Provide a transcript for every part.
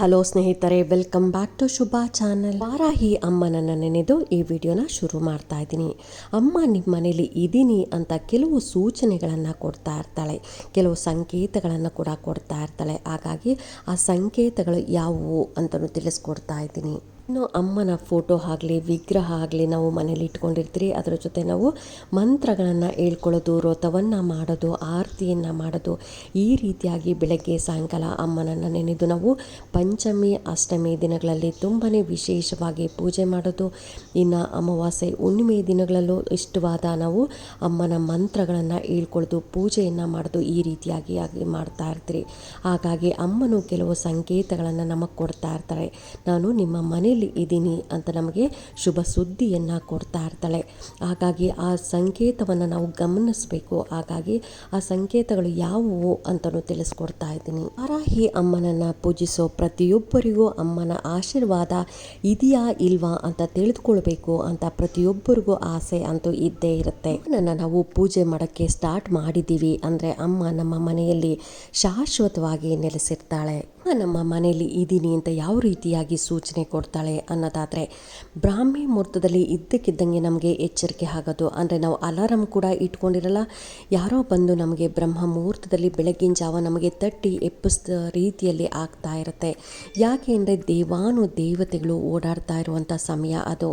Hello ಸ್ನೇಹಿತರೆ welcome back to Shubha channel Varahi ಅಮ್ಮನನ್ನ ನೆನೆದು ಈ ವಿಡಿಯೋನ ಶುರು ಮಾಡ್ತಾ ಇದ್ದೀನಿ. ಅಮ್ಮ ನಿಮ್ಮ ಮನೇಲಿ ಇದ್ದೀನಿ ಅಂತ ಕೆಲವು ಸೂಚನೆಗಳನ್ನು ಕೊಡ್ತಾ ಇರ್ತಾಳೆ. ಕೆಲವು ಸಂಕೇತಗಳನ್ನು ಕೂಡ ಕೊಡ್ತಾ ಇರ್ತಾಳೆ. ಹಾಗಾಗಿ ಆ ಸಂಕೇತಗಳು ಯಾವುವು ಅಂತಲೂ ತಿಳಿಸ್ಕೊಡ್ತಾ ಇದ್ದೀನಿ. ಇನ್ನು ಅಮ್ಮನ ಫೋಟೋ ಆಗಲಿ, ವಿಗ್ರಹ ಆಗಲಿ ನಾವು ಮನೇಲಿ ಇಟ್ಕೊಂಡಿರ್ತೀರಿ. ಅದರ ಜೊತೆ ನಾವು ಮಂತ್ರಗಳನ್ನು ಹೇಳ್ಕೊಳ್ಳೋದು, ವ್ರತವನ್ನು ಮಾಡೋದು, ಆರತಿಯನ್ನು ಮಾಡೋದು. ಈ ರೀತಿಯಾಗಿ ಬೆಳಗ್ಗೆ, ಸಾಯಂಕಾಲ ಅಮ್ಮನನ್ನು ನೆನೆದು ನಾವು ಪಂಚಮಿ, ಅಷ್ಟಮಿ ದಿನಗಳಲ್ಲಿ ತುಂಬಾ ವಿಶೇಷವಾಗಿ ಪೂಜೆ ಮಾಡೋದು. ಇನ್ನು ಅಮಾವಾಸ್ಯೆ, ಹುಣ್ಣಿಮೆ ದಿನಗಳಲ್ಲೂ ಇಷ್ಟವಾದ ನಾವು ಅಮ್ಮನ ಮಂತ್ರಗಳನ್ನು ಹೇಳ್ಕೊಳ್ಳೋದು ಪೂಜೆಯನ್ನು ಮಾಡೋದು ಈ ರೀತಿಯಾಗಿ ಆಗಿ ಮಾಡ್ತಾ ಇರ್ತೀರಿ. ಹಾಗಾಗಿ ಅಮ್ಮನು ಕೆಲವು ಸಂಕೇತಗಳನ್ನು ನಮಗೆ ಕೊಡ್ತಾ ಇರ್ತಾರೆ. ನಾನು ನಿಮ್ಮ ಮನೆ ಮನೆಯಲ್ಲಿ ಇದ್ದೀನಿ ಅಂತ ನಮಗೆ ಶುಭ ಸುದ್ದಿಯನ್ನು ಕೊಡ್ತಾ ಇರ್ತಾಳೆ. ಹಾಗಾಗಿ ಆ ಸಂಕೇತವನ್ನು ನಾವು ಗಮನಿಸಬೇಕು. ಹಾಗಾಗಿ ಆ ಸಂಕೇತಗಳು ಯಾವುವು ಅಂತಲೂ ತಿಳಿಸ್ಕೊಡ್ತಾ ಇದ್ದೀನಿ. ವಾರಾಹಿ ಅಮ್ಮನನ್ನು ಪೂಜಿಸೋ ಪ್ರತಿಯೊಬ್ಬರಿಗೂ ಅಮ್ಮನ ಆಶೀರ್ವಾದ ಇದೆಯಾ ಇಲ್ವಾ ಅಂತ ತಿಳಿದುಕೊಳ್ಬೇಕು ಅಂತ ಪ್ರತಿಯೊಬ್ಬರಿಗೂ ಆಸೆ ಅಂತೂ ಇದ್ದೇ ಇರುತ್ತೆ. ನನ್ನ ನಾವು ಪೂಜೆ ಮಾಡೋಕ್ಕೆ ಸ್ಟಾರ್ಟ್ ಮಾಡಿದ್ದೀವಿ ಅಂದರೆ ಅಮ್ಮ ನಮ್ಮ ಮನೆಯಲ್ಲಿ ಶಾಶ್ವತವಾಗಿ ನೆಲೆಸಿರ್ತಾಳೆ. ನಮ್ಮ ಮನೆಯಲ್ಲಿ ಇದ್ದೀನಿ ಅಂತ ಯಾವ ರೀತಿಯಾಗಿ ಸೂಚನೆ ಕೊಡ್ತಾಳೆ? ಅನ್ನೋದಾದರೆ ಬ್ರಾಹ್ಮಿ ಮುಹೂರ್ತದಲ್ಲಿ ಇದ್ದಕ್ಕಿದ್ದಂಗೆ ನಮಗೆ ಎಚ್ಚರಿಕೆ ಆಗೋದು. ಅಂದರೆ ನಾವು ಅಲಾರಮ್ ಕೂಡ ಇಟ್ಕೊಂಡಿರಲ್ಲ. ಯಾರೋ ಬಂದು ನಮಗೆ ಬ್ರಹ್ಮ ಮುಹೂರ್ತದಲ್ಲಿ ಬೆಳಗಿನ ಜಾವ ನಮಗೆ ತಟ್ಟಿ ಎಪ್ಪಿಸಿದ ರೀತಿಯಲ್ಲಿ ಆಗ್ತಾ ಇರುತ್ತೆ. ಯಾಕೆ ಅಂದರೆ ದೇವಾನು ದೇವತೆಗಳು ಓಡಾಡ್ತಾ ಇರುವಂಥ ಸಮಯ ಅದು.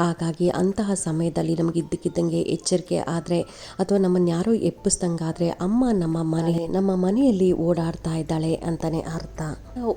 ಹಾಗಾಗಿ ಅಂತಹ ಸಮಯದಲ್ಲಿ ನಮಗೆ ಇದ್ದಕ್ಕಿದ್ದಂಗೆ ಎಚ್ಚರಿಕೆ ಆದರೆ ಅಥವಾ ನಮ್ಮನ್ನು ಯಾರೋ ಎಪ್ಪಿಸ್ದಂಗಾದರೆ ಅಮ್ಮ ನಮ್ಮ ಮನೆ, ನಮ್ಮ ಮನೆಯಲ್ಲಿ ಓಡಾಡ್ತಾ ಇದ್ದಾಳೆ ಅಂತಲೇ ಅರ್ಥ.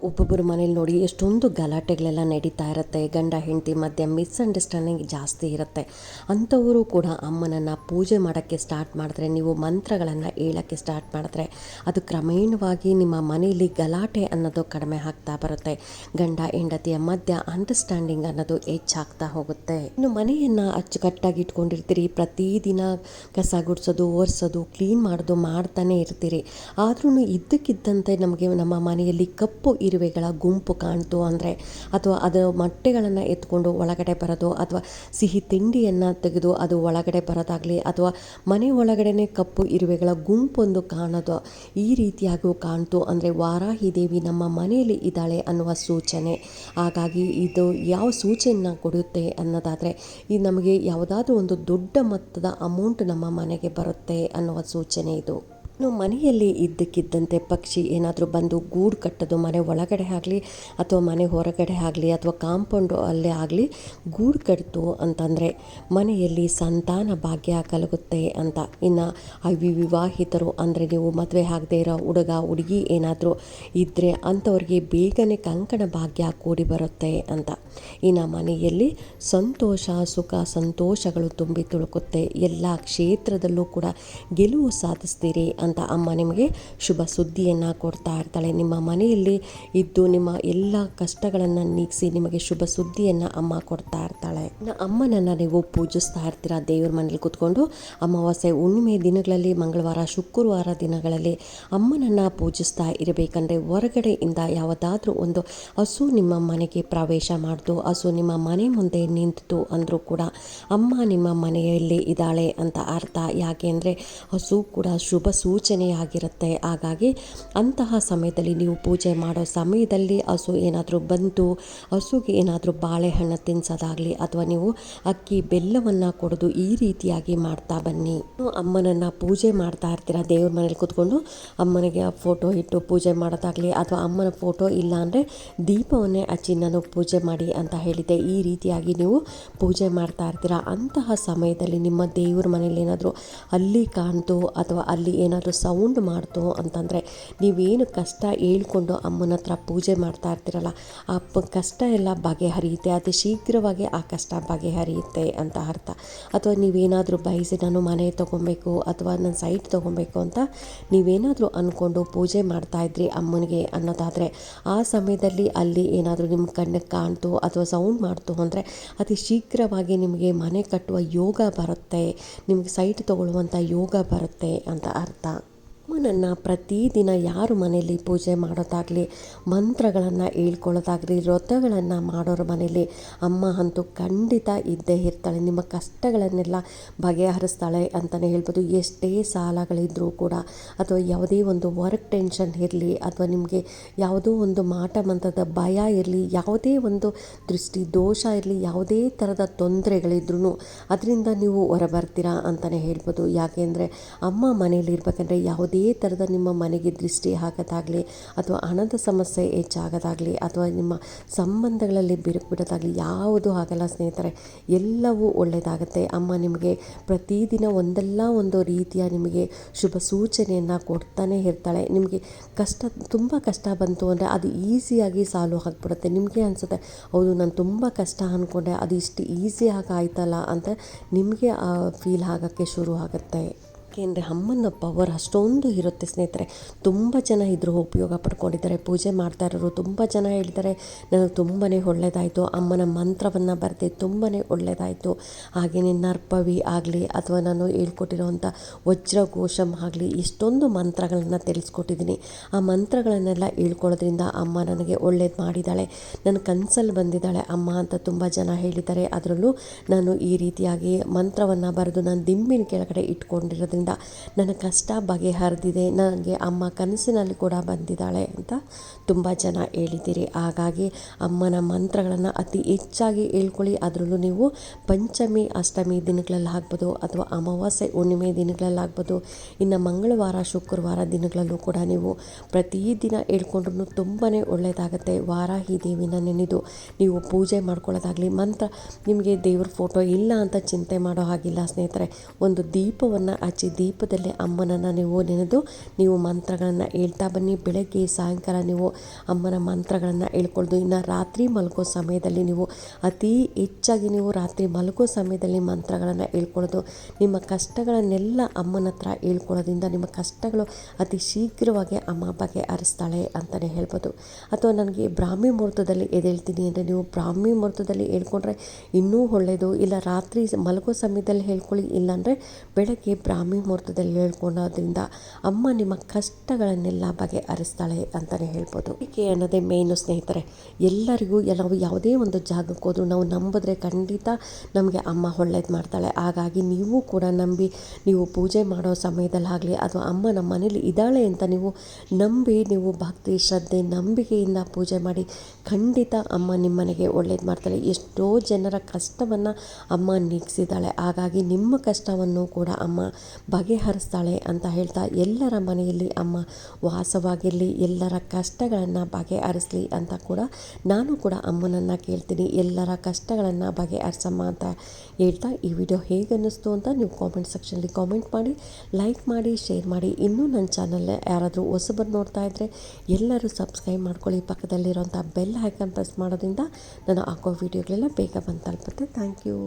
ಒಬ್ಬೊಬ್ಬರು ಮನೇಲಿ ನೋಡಿ ಎಷ್ಟೊಂದು ಗಲಾಟೆಗಳೆಲ್ಲ ನಡೀತಾ ಇರುತ್ತೆ. ಗಂಡ, ಹೆಂಡತಿ ಮಧ್ಯೆ ಮಿಸ್ಅಂಡರ್ಸ್ಟ್ಯಾಂಡಿಂಗ್ ಜಾಸ್ತಿ ಇರುತ್ತೆ. ಅಂಥವರು ಕೂಡ ಅಮ್ಮನನ್ನು ಪೂಜೆ ಮಾಡೋಕ್ಕೆ ಸ್ಟಾರ್ಟ್ ಮಾಡಿದ್ರೆ, ನೀವು ಮಂತ್ರಗಳನ್ನು ಹೇಳೋಕ್ಕೆ ಸ್ಟಾರ್ಟ್ ಮಾಡಿದ್ರೆ, ಅದು ಕ್ರಮೇಣವಾಗಿ ನಿಮ್ಮ ಮನೆಯಲ್ಲಿ ಗಲಾಟೆ ಅನ್ನೋದು ಕಡಿಮೆ ಆಗ್ತಾ ಬರುತ್ತೆ. ಗಂಡ, ಹೆಂಡತಿಯ ಮಧ್ಯ ಅಂಡರ್ಸ್ಟ್ಯಾಂಡಿಂಗ್ ಅನ್ನೋದು ಹೆಚ್ಚಾಗ್ತಾ ಹೋಗುತ್ತೆ. ಇನ್ನು ಮನೆಯನ್ನು ಅಚ್ಚುಕಟ್ಟಾಗಿ ಇಟ್ಕೊಂಡಿರ್ತೀರಿ. ಪ್ರತಿದಿನ ಕಸ ಗುಡಿಸೋದು, ಒರೆಸೋದು ಕ್ಲೀನ್ ಮಾಡೋದು ಮಾಡ್ತಾನೆ ಇರ್ತೀರಿ. ಆದ್ರೂ ಇದ್ದಕ್ಕಿದ್ದಂತೆ ನಮಗೆ ನಮ್ಮ ಮನೆಯಲ್ಲಿ ಕಪ್ಪು ಇರುವೆಗಳ ಗುಂಪು ಕಾಣ್ತು ಅಂದರೆ, ಅಥವಾ ಅದರ ಮೊಟ್ಟೆಗಳನ್ನು ಎತ್ಕೊಂಡು ಒಳಗಡೆ ಬರೋದು ಅಥವಾ ಸಿಹಿ ತಿಂಡಿಯನ್ನು ತೆಗೆದು ಅದು ಒಳಗಡೆ ಬರೋದಾಗಲಿ ಅಥವಾ ಮನೆ ಒಳಗಡೆ ಕಪ್ಪು ಇರುವೆಗಳ ಗುಂಪೊಂದು ಕಾಣೋದು ಈ ರೀತಿಯಾಗೂ ಕಾಣ್ತು ಅಂದರೆ ವಾರಾಹಿ ದೇವಿ ನಮ್ಮ ಮನೆಯಲ್ಲಿ ಇದ್ದಾಳೆ ಅನ್ನುವ ಸೂಚನೆ. ಹಾಗಾಗಿ ಇದು ಯಾವ ಸೂಚನೆಯನ್ನು ಕೊಡುತ್ತೆ ಅನ್ನೋದಾದರೆ ಇದು ನಮಗೆ ಯಾವುದಾದ್ರೂ ಒಂದು ದೊಡ್ಡ ಮೊತ್ತದ ಅಮೌಂಟ್ ನಮ್ಮ ಮನೆಗೆ ಬರುತ್ತೆ ಅನ್ನುವ ಸೂಚನೆ ಇದು. ಇನ್ನು ಮನೆಯಲ್ಲಿ ಇದ್ದಕ್ಕಿದ್ದಂತೆ ಪಕ್ಷಿ ಏನಾದರೂ ಬಂದು ಗೂಡು ಕಟ್ಟೋದು, ಮನೆ ಒಳಗಡೆ ಆಗಲಿ ಅಥವಾ ಮನೆ ಹೊರಗಡೆ ಆಗಲಿ ಅಥವಾ ಕಾಂಪೌಂಡು ಅಲ್ಲೇ ಆಗಲಿ ಗೂಡು ಕಟ್ತು ಅಂತಂದರೆ ಮನೆಯಲ್ಲಿ ಸಂತಾನ ಭಾಗ್ಯ ಕಲಗುತ್ತೆ ಅಂತ. ಇನ್ನು ಅವಿವಾಹಿತರು ಅಂದರೆ ನೀವು ಮದುವೆ ಆಗದೆ ಇರೋ ಹುಡುಗ, ಹುಡುಗಿ ಏನಾದರೂ ಇದ್ದರೆ ಅಂಥವ್ರಿಗೆ ಬೇಗನೆ ಕಂಕಣ ಭಾಗ್ಯ ಕೂಡಿ ಬರುತ್ತೆ ಅಂತ. ಇನ್ನು ಮನೆಯಲ್ಲಿ ಸಂತೋಷ, ಸುಖ, ಸಂತೋಷಗಳು ತುಂಬಿ ತುಳುಕುತ್ತೆ. ಎಲ್ಲ ಕ್ಷೇತ್ರದಲ್ಲೂ ಕೂಡ ಗೆಲುವು ಸಾಧಿಸ್ತೀರಿ ಅಂತ ಅಮ್ಮ ನಿಮಗೆ ಶುಭ ಸುದ್ದಿಯನ್ನು ಕೊಡ್ತಾ ಇರ್ತಾಳೆ. ನಿಮ್ಮ ಮನೆಯಲ್ಲಿ ಇದ್ದು ನಿಮ್ಮ ಎಲ್ಲ ಕಷ್ಟಗಳನ್ನು ನೀಗಿಸಿ ನಿಮಗೆ ಶುಭ ಸುದ್ದಿಯನ್ನು ಅಮ್ಮ ಕೊಡ್ತಾ ಇರ್ತಾಳೆ. ಅಮ್ಮನನ್ನು ನೀವು ಪೂಜಿಸ್ತಾ ಇರ್ತೀರ? ದೇವ್ರ ಮನೇಲಿ ಕೂತ್ಕೊಂಡು ಅಮಾವಾಸ್ಯೆ ಹುಣ್ಣಿಮೆ ದಿನಗಳಲ್ಲಿ, ಮಂಗಳವಾರ, ಶುಕ್ರವಾರ ದಿನಗಳಲ್ಲಿ ಅಮ್ಮನನ್ನು ಪೂಜಿಸ್ತಾ ಇರಬೇಕಂದ್ರೆ ಹೊರಗಡೆಯಿಂದ ಯಾವುದಾದ್ರೂ ಒಂದು ಹಸು ನಿಮ್ಮ ಮನೆಗೆ ಪ್ರವೇಶ ಮಾಡಿತು. ಹಸು ನಿಮ್ಮ ಮನೆ ಮುಂದೆ ನಿಂತಿತು ಅಂದರೂ ಕೂಡ ಅಮ್ಮ ನಿಮ್ಮ ಮನೆಯಲ್ಲಿ ಇದ್ದಾಳೆ ಅಂತ ಅರ್ಥ. ಯಾಕೆ ಅಂದರೆ ಹಸು ಕೂಡ ಶುಭ ಸೂಚನೆಯಾಗಿರುತ್ತೆ. ಹಾಗಾಗಿ ಅಂತಹ ಸಮಯದಲ್ಲಿ ನೀವು ಪೂಜೆ ಮಾಡೋ ಸಮಯದಲ್ಲಿ ಹಸು ಏನಾದರೂ ಬಂತು ಹಸುಗೆ ಏನಾದರೂ ಬಾಳೆಹಣ್ಣು ತಿನ್ಸೋದಾಗಲಿ ಅಥವಾ ನೀವು ಅಕ್ಕಿ ಬೆಲ್ಲವನ್ನು ಕೊಡೋದು ಈ ರೀತಿಯಾಗಿ ಮಾಡ್ತಾ ಬನ್ನಿ. ಅಮ್ಮನನ್ನು ಪೂಜೆ ಮಾಡ್ತಾ ಇರ್ತೀರ, ದೇವ್ರ ಮನೇಲಿ ಕೂತ್ಕೊಂಡು ಅಮ್ಮನಿಗೆ ಫೋಟೋ ಇಟ್ಟು ಪೂಜೆ ಮಾಡೋದಾಗಲಿ ಅಥವಾ ಅಮ್ಮನ ಫೋಟೋ ಇಲ್ಲ ಅಂದರೆ ದೀಪವನ್ನೇ ಹಚ್ಚಿ ನಾನು ಪೂಜೆ ಮಾಡಿ ಅಂತ ಹೇಳಿದ್ದೆ, ಈ ರೀತಿಯಾಗಿ ನೀವು ಪೂಜೆ ಮಾಡ್ತಾ ಇರ್ತೀರ. ಅಂತಹ ಸಮಯದಲ್ಲಿ ನಿಮ್ಮ ದೇವ್ರ ಮನೇಲಿ ಏನಾದರೂ ಅಲ್ಲಿ ಕಾಣ್ತು ಅಥವಾ ಅಲ್ಲಿ ಏನಾದರೂ ಸೌಂಡ್ ಮಾಡ್ತು ಅಂತಂದರೆ ನೀವೇನು ಕಷ್ಟ ಹೇಳ್ಕೊಂಡು ಅಮ್ಮನ ಹತ್ರ ಪೂಜೆ ಮಾಡ್ತಾ ಇರ್ತೀರಲ್ಲ, ಆ ಕಷ್ಟ ಎಲ್ಲ ಬಗೆಹರಿಯುತ್ತೆ, ಅತಿ ಶೀಘ್ರವಾಗಿ ಆ ಕಷ್ಟ ಬಗೆಹರಿಯುತ್ತೆ ಅಂತ ಅರ್ಥ. ಅಥವಾ ನೀವೇನಾದರೂ ಬಯಸಿ ನಾನು ಮನೆ ತೊಗೊಬೇಕು ಅಥವಾ ನನ್ನ ಸೈಟ್ ತೊಗೊಬೇಕು ಅಂತ ನೀವೇನಾದರೂ ಅಂದ್ಕೊಂಡು ಪೂಜೆ ಮಾಡ್ತಾ ಇದ್ರಿ ಅಮ್ಮನಿಗೆ ಅನ್ನೋದಾದರೆ, ಆ ಸಮಯದಲ್ಲಿ ಅಲ್ಲಿ ಏನಾದರೂ ನಿಮ್ಮ ಕಣ್ಣಿಗೆ ಕಾಣ್ತು ಅಥವಾ ಸೌಂಡ್ ಮಾಡ್ತು ಅಂದರೆ ಅತಿ ಶೀಘ್ರವಾಗಿ ನಿಮಗೆ ಮನೆ ಕಟ್ಟುವ ಯೋಗ ಬರುತ್ತೆ, ನಿಮಗೆ ಸೈಟ್ ತೊಗೊಳ್ಳುವಂಥ ಯೋಗ ಬರುತ್ತೆ ಅಂತ ಅರ್ಥ. ಅಮ್ಮನನ್ನು ಪ್ರತಿದಿನ ಯಾರು ಮನೆಯಲ್ಲಿ ಪೂಜೆ ಮಾಡೋದಾಗಲಿ, ಮಂತ್ರಗಳನ್ನು ಹೇಳ್ಕೊಳ್ಳೋದಾಗಲಿ, ವ್ರತಗಳನ್ನು ಮಾಡೋರ ಮನೆಯಲ್ಲಿ ಅಮ್ಮ ಅಂತೂ ಖಂಡಿತ ಇದ್ದೇ ಇರ್ತಾಳೆ. ನಿಮ್ಮ ಕಷ್ಟಗಳನ್ನೆಲ್ಲ ಬಗೆಹರಿಸ್ತಾಳೆ ಅಂತಲೇ ಹೇಳ್ಬೋದು. ಎಷ್ಟೇ ಸಾಲಗಳಿದ್ದರೂ ಕೂಡ ಅಥವಾ ಯಾವುದೇ ಒಂದು ವರ್ಕ್ ಟೆನ್ಷನ್ ಇರಲಿ ಅಥವಾ ನಿಮಗೆ ಯಾವುದೋ ಒಂದು ಮಾಟ ಮಂತ್ರದ ಭಯ ಇರಲಿ, ಯಾವುದೇ ಒಂದು ದೃಷ್ಟಿ ದೋಷ ಇರಲಿ, ಯಾವುದೇ ಥರದ ತೊಂದರೆಗಳಿದ್ರೂ ಅದರಿಂದ ನೀವು ಹೊರಬರ್ತೀರಾ ಅಂತಲೇ ಹೇಳ್ಬೋದು. ಯಾಕೆಂದರೆ ಅಮ್ಮ ಮನೇಲಿ ಇರಬೇಕಂದ್ರೆ ಯಾವುದೇ ಯಾವುದೇ ಥರದ ನಿಮ್ಮ ಮನೆಗೆ ದೃಷ್ಟಿ ಹಾಕೋದಾಗಲಿ ಅಥವಾ ಹಣದ ಸಮಸ್ಯೆ ಹೆಚ್ಚಾಗೋದಾಗಲಿ ಅಥವಾ ನಿಮ್ಮ ಸಂಬಂಧಗಳಲ್ಲಿ ಬಿರುಕು ಬಿಡೋದಾಗಲಿ ಯಾವುದು ಆಗಲ್ಲ ಸ್ನೇಹಿತರೆ, ಎಲ್ಲವೂ ಒಳ್ಳೆಯದಾಗುತ್ತೆ. ಅಮ್ಮ ನಿಮಗೆ ಪ್ರತಿದಿನ ಒಂದಲ್ಲ ಒಂದು ರೀತಿಯ ನಿಮಗೆ ಶುಭ ಸೂಚನೆಯನ್ನು ಕೊಡ್ತಾನೆ ಇರ್ತಾಳೆ. ನಿಮಗೆ ಕಷ್ಟ, ತುಂಬ ಕಷ್ಟ ಬಂತು ಅಂದರೆ ಅದು ಈಸಿಯಾಗಿ ಸಾಲು ಆಗಿಬಿಡುತ್ತೆ ನಿಮಗೆ ಅನಿಸುತ್ತೆ, ಹೌದು ನಾನು ತುಂಬ ಕಷ್ಟ ಅಂದ್ಕೊಂಡೆ ಅದು ಇಷ್ಟು ಈಸಿಯಾಗಿ ಆಯ್ತಲ್ಲ ಅಂತ ನಿಮಗೆ ಫೀಲ್ ಆಗೋಕ್ಕೆ ಶುರು ಆಗುತ್ತೆ. ಏಕೆಂದರೆ ಅಮ್ಮನ ಪವರ್ ಅಷ್ಟೊಂದು ಇರುತ್ತೆ ಸ್ನೇಹಿತರೆ. ತುಂಬ ಜನ ಇದ್ರ ಉಪಯೋಗ ಪಡ್ಕೊಂಡಿದ್ದಾರೆ. ಪೂಜೆ ಮಾಡ್ತಾ ಇರೋರು ತುಂಬ ಜನ ಹೇಳ್ತಾರೆ, ನನಗೆ ತುಂಬಾ ಒಳ್ಳೆಯದಾಯಿತು ಅಮ್ಮನ ಮಂತ್ರವನ್ನು ಬರೆದೇ ತುಂಬಾ ಒಳ್ಳೆಯದಾಯಿತು ಹಾಗೆಯೇ ನರ್ಪವಿ ಆಗಲಿ ಅಥವಾ ನಾನು ಹೇಳ್ಕೊಟ್ಟಿರೋವಂಥ ವಜ್ರಘೋಷಂ ಆಗಲಿ ಇಷ್ಟೊಂದು ಮಂತ್ರಗಳನ್ನು ತಿಳಿಸ್ಕೊಟ್ಟಿದ್ದೀನಿ. ಆ ಮಂತ್ರಗಳನ್ನೆಲ್ಲ ಹೇಳ್ಕೊಳ್ಳೋದ್ರಿಂದ ಅಮ್ಮ ನನಗೆ ಒಳ್ಳೇದು ಮಾಡಿದ್ದಾಳೆ. ನನ್ನ ಕನಸಲ್ಲಿ ಬಂದಿದ್ದಾಳೆ ಅಮ್ಮ ಅಂತ ತುಂಬ ಜನ ಹೇಳಿದ್ದಾರೆ. ಅದರಲ್ಲೂ ನಾನು ಈ ರೀತಿಯಾಗಿ ಮಂತ್ರವನ್ನು ಬರೆದು ನಾನು ದಿಂಬಿನ ಕೆಳಗಡೆ ಇಟ್ಕೊಂಡಿರೋದ್ರಿಂದ ನನ್ನ ಕಷ್ಟ ಬಗೆಹರಿದಿದೆ. ನನಗೆ ಅಮ್ಮ ಕನಸಿನಲ್ಲಿ ಕೂಡ ಬಂದಿದ್ದಾಳೆ ಅಂತ ತುಂಬ ಜನ ಹೇಳಿದ್ದೀರಿ ಹಾಗಾಗಿ ಅಮ್ಮನ ಮಂತ್ರಗಳನ್ನು ಅತಿ ಹೆಚ್ಚಾಗಿ ಹೇಳ್ಕೊಳ್ಳಿ. ಅದರಲ್ಲೂ ನೀವು ಪಂಚಮಿ, ಅಷ್ಟಮಿ ದಿನಗಳಲ್ಲಿ ಆಗ್ಬೋದು ಅಥವಾ ಅಮಾವಾಸ್ಯೆ, ಹುಣ್ಣಿಮೆ ದಿನಗಳಲ್ಲಿ ಆಗ್ಬೋದು. ಇನ್ನು ಮಂಗಳವಾರ, ಶುಕ್ರವಾರ ದಿನಗಳಲ್ಲೂ ಕೂಡ ನೀವು ಪ್ರತಿದಿನ ಹೇಳ್ಕೊಂಡ್ರೂ ತುಂಬಾ ಒಳ್ಳೆಯದಾಗುತ್ತೆ. ವಾರಾಹಿ ದೇವಿನ ನೆನೆದು ನೀವು ಪೂಜೆ ಮಾಡ್ಕೊಳ್ಳೋದಾಗಲಿ, ಮಂತ್ರ, ನಿಮಗೆ ದೇವ್ರ ಫೋಟೋ ಇಲ್ಲ ಅಂತ ಚಿಂತೆ ಮಾಡೋ ಹಾಗಿಲ್ಲ ಸ್ನೇಹಿತರೆ. ಒಂದು ದೀಪವನ್ನು ಹಚ್ಚಿ ದೀಪದಲ್ಲಿ ಅಮ್ಮನನ್ನು ನೀವು ನೆನೆದು ನೀವು ಮಂತ್ರಗಳನ್ನು ಹೇಳ್ತಾ ಬನ್ನಿ. ಬೆಳಗ್ಗೆ, ಸಾಯಂಕಾಲ ನೀವು ಅಮ್ಮನ ಮಂತ್ರಗಳನ್ನು ಹೇಳ್ಕೊಳ್ದು, ಇನ್ನು ರಾತ್ರಿ ಮಲಗೋ ಸಮಯದಲ್ಲಿ ನೀವು ಅತಿ ಹೆಚ್ಚಾಗಿ ನೀವು ರಾತ್ರಿ ಮಲಗೋ ಸಮಯದಲ್ಲಿ ಮಂತ್ರಗಳನ್ನು ಹೇಳ್ಕೊಳ್ಳೋದು ನಿಮ್ಮ ಕಷ್ಟಗಳನ್ನೆಲ್ಲ ಅಮ್ಮನ ಹತ್ರ ಹೇಳ್ಕೊಳ್ಳೋದ್ರಿಂದ ನಿಮ್ಮ ಕಷ್ಟಗಳು ಅತಿ ಶೀಘ್ರವಾಗಿ ಅಮ್ಮ ಬಗ್ಗೆ ಹರಿಸ್ತಾಳೆ ಅಂತಲೇ ಹೇಳ್ಬೋದು. ಅಥವಾ ನನಗೆ ಬ್ರಾಹ್ಮಿ ಮುಹೂರ್ತದಲ್ಲಿ ಎದ್ದೇಳ್ತೀನಿ ಅಂದರೆ ನೀವು ಬ್ರಾಹ್ಮಿ ಮುಹೂರ್ತದಲ್ಲಿ ಹೇಳ್ಕೊಂಡ್ರೆ ಇನ್ನೂ ಒಳ್ಳೆಯದು ಇಲ್ಲ, ರಾತ್ರಿ ಮಲಗೋ ಸಮಯದಲ್ಲಿ ಹೇಳ್ಕೊಳ್ಳಿ. ಇಲ್ಲಾಂದರೆ ಬೆಳಗ್ಗೆ ಬ್ರಾಹ್ಮಿ ಮುಹೂರ್ತದಲ್ಲಿ ಹೇಳ್ಕೊಳ್ಳೋದ್ರಿಂದ ಅಮ್ಮ ನಿಮ್ಮ ಕಷ್ಟಗಳನ್ನೆಲ್ಲ ಬಗೆಹರಿಸ್ತಾಳೆ ಅಂತಲೇ ಹೇಳ್ಬೋದು. ಈಕೆ ಅನ್ನೋದೇ ಮೇನು ಸ್ನೇಹಿತರೆ, ಎಲ್ಲರಿಗೂ ನಾವು ಯಾವುದೇ ಒಂದು ಜಾಗಕ್ಕೆ ಹೋದ್ರೂ ನಾವು ನಂಬಿದ್ರೆ ಖಂಡಿತ ನಮಗೆ ಅಮ್ಮ ಒಳ್ಳೇದು ಮಾಡ್ತಾಳೆ. ಹಾಗಾಗಿ ನೀವು ಕೂಡ ನಂಬಿ, ನೀವು ಪೂಜೆ ಮಾಡೋ ಸಮಯದಲ್ಲಾಗಲಿ ಅಥವಾ ಅಮ್ಮ ನಮ್ಮ ಮನೇಲಿ ಇದ್ದಾಳೆ ಅಂತ ನೀವು ನಂಬಿ, ನೀವು ಭಕ್ತಿ, ಶ್ರದ್ಧೆ, ನಂಬಿಕೆಯಿಂದ ಪೂಜೆ ಮಾಡಿ ಖಂಡಿತ ಅಮ್ಮ ನಿಮ್ಮ ಮನೆಗೆ ಒಳ್ಳೇದು ಮಾಡ್ತಾಳೆ. ಎಷ್ಟೋ ಜನರ ಕಷ್ಟವನ್ನು ಅಮ್ಮ ನೀಗಿಸಿದ್ದಾಳೆ. ಹಾಗಾಗಿ ನಿಮ್ಮ ಕಷ್ಟವನ್ನು ಕೂಡ ಅಮ್ಮ ಬಗೆಹರಿಸ್ತಾಳೆ ಅಂತ ಹೇಳ್ತಾ ಎಲ್ಲರ ಮನೆಯಲ್ಲಿ ಅಮ್ಮ ವಾಸವಾಗಿರಲಿ, ಎಲ್ಲರ ಕಷ್ಟಗಳನ್ನು ಬಗೆಹರಿಸಲಿ ಅಂತ ಕೂಡ ನಾನು ಕೂಡ ಅಮ್ಮನನ್ನು ಕೇಳ್ತೀನಿ. ಎಲ್ಲರ ಕಷ್ಟಗಳನ್ನು ಬಗೆಹರಿಸಮ್ಮ ಅಂತ ಹೇಳ್ತಾ ಈ ವಿಡಿಯೋ ಹೇಗೆ ಅನ್ನಿಸ್ತು ಅಂತ ನೀವು ಕಾಮೆಂಟ್ ಸೆಕ್ಷನಲ್ಲಿ ಕಾಮೆಂಟ್ ಮಾಡಿ ಲೈಕ್ ಮಾಡಿ ಶೇರ್ ಮಾಡಿ. ಇನ್ನೂ ನನ್ನ ಚಾನಲ್ ಯಾರಾದರೂ ಹೊಸಬರು ನೋಡ್ತಾ ಇದ್ದರೆ ಎಲ್ಲರೂ ಸಬ್ಸ್ಕ್ರೈಬ್ ಮಾಡ್ಕೊಳ್ಳಿ. ಪಕ್ಕದಲ್ಲಿರೋಂಥ ಬೆಲ್ ಐಕನ್ ಪ್ರೆಸ್ ಮಾಡೋದ್ರಿಂದ ನಾನು ಹಾಕೋ ವಿಡಿಯೋಗಳೆಲ್ಲ ಬೇಗ ಬಂದು ತಲುಪುತ್ತೆ. Thank you